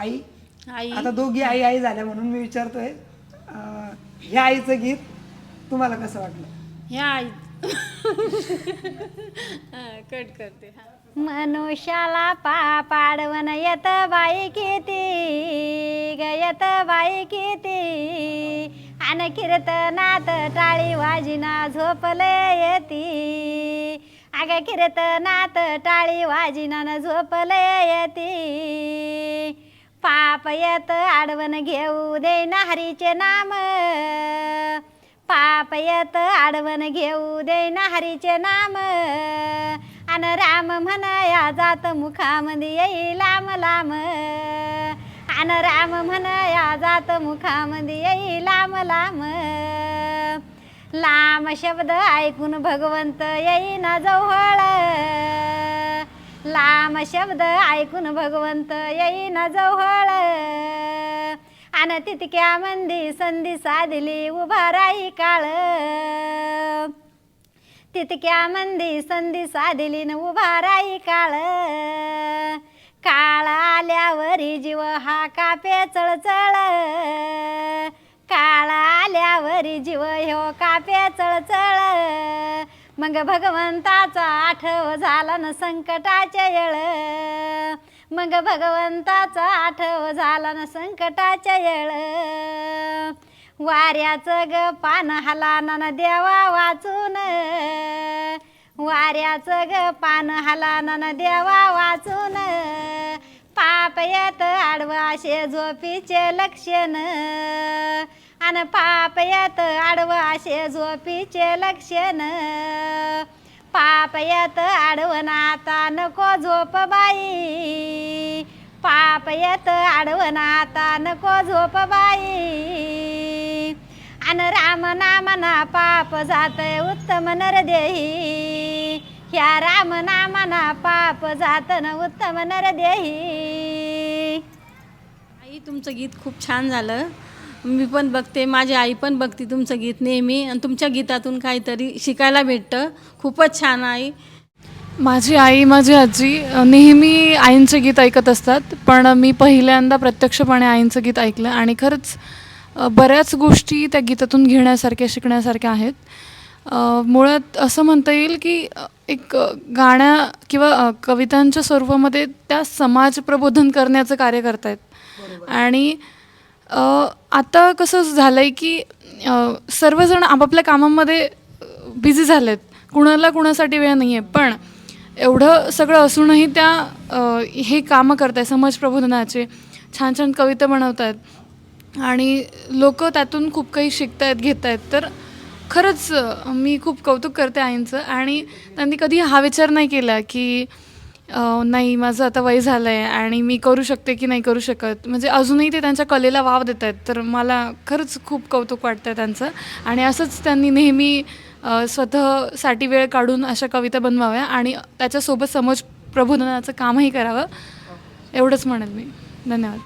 आई. आई. आता दोघी आई आई झाल्या म्हणून मी विचारतोय अं, ह्या आईचं गीत तुम्हाला कसं वाटलं? ह्या आई. कट करते हा. मनुष्याला पा पाडवण येत बाई किती ग येत बाई किती. आणि कीर्तनात टाळी वाजिना झोपले येती. अग कीर्तनात टाळी वाजिना न झोपले येती. पाप येत आडवण घेऊ दे ना हरीचे नाम. पाप येत आडवण घेऊ दे ना हरीचे नाम. अन राम म्हणया जात मुखामध्ये येई लांब लांब. अन राम म्हणया जात मुखामध्ये येई लांब लांब. लांब शब्द ऐकून भगवंत येई ना जवळ. लांब शब्द ऐकून भगवंत येईन जवळ. आणि तितक्या मंदी संधी साधली उभा राही काळ. तितक्या मंदी संधी साधली न उभा राही काळ. काळ आल्यावरी जीव हा कापे चळचळ. काळ आल्यावरी जीव ह्यो कापे चळचळ. मग भगवंताचा आठव झाला न संकटाच्या येळ. मग भगवंताचा आठव झाला न संकटाच्या येळ. वाऱ्याचं ग पान हलाना न देवा वाचून. वाऱ्याचं ग पान हलाना न देवा वाचून. पाप येत आडवाशे झोपीचे लक्षण. मान पाप येत असे झोपीचे लक्षण. पाप येत आडवण आता नको झोप बाई. पाप येत आडव नाता नको झोप बाई. अन राम नामना पाप जातय उत्तम नरदेही. ह्या राम नामना पाप जात न उत्तम नरदेही. आई तुमचं गीत खूप छान झालं. मी पण बघते माझी आई पण बघते तुमचं गीत नेहमी आणि तुमच्या गीतातून काहीतरी शिकायला भेटतं. खूपच छान आई. माझी आई माझी आजी नेहमी आईंचे गीत ऐकत असतात पण मी पहिल्यांदा प्रत्यक्षपणे आईंचं गीत ऐकलं आणि खरंच बऱ्याच गोष्टी त्या गीतातून घेण्यासारख्या शिकण्यासारख्या आहेत. मुळात असं म्हणता येईल की एक गाण्या किंवा कवितांच्या स्वरूपामध्ये त्या समाज प्रबोधन करण्याचं कार्य करतायत. आणि आता कसं झालं आहे की सर्वजण आपापल्या कामामध्ये बिझी झालेत. कुणाला कुणासाठी वेळ नाही आहे पण एवढं सगळं असूनही त्या हे कामं करत आहेत समाज प्रबोधनाचे. छान छान कविता बनवत आहेत आणि लोक त्यातून खूप काही शिकत आहेत घेत आहेत तर खरंच मी खूप कौतुक करते आईंचं. आणि त्यांनी कधी हा विचार नाही केला की अ, नाही माझं आता वय झालं आहे आणि मी करू शकते की नाही करू शकत. म्हणजे अजूनही ते त्यांच्या कलेला वाव देत आहेत. तर मला खरंच खूप कौतुक वाटतं त्यांचं. आणि असंच त्यांनी नेहमी अ, स्वतःसाठी वेळ काढून अशा कविता बनवाव्या आणि त्याच्यासोबत समाज प्रबोधनाचं कामही करावं. एवढंच म्हणेल मी. धन्यवाद.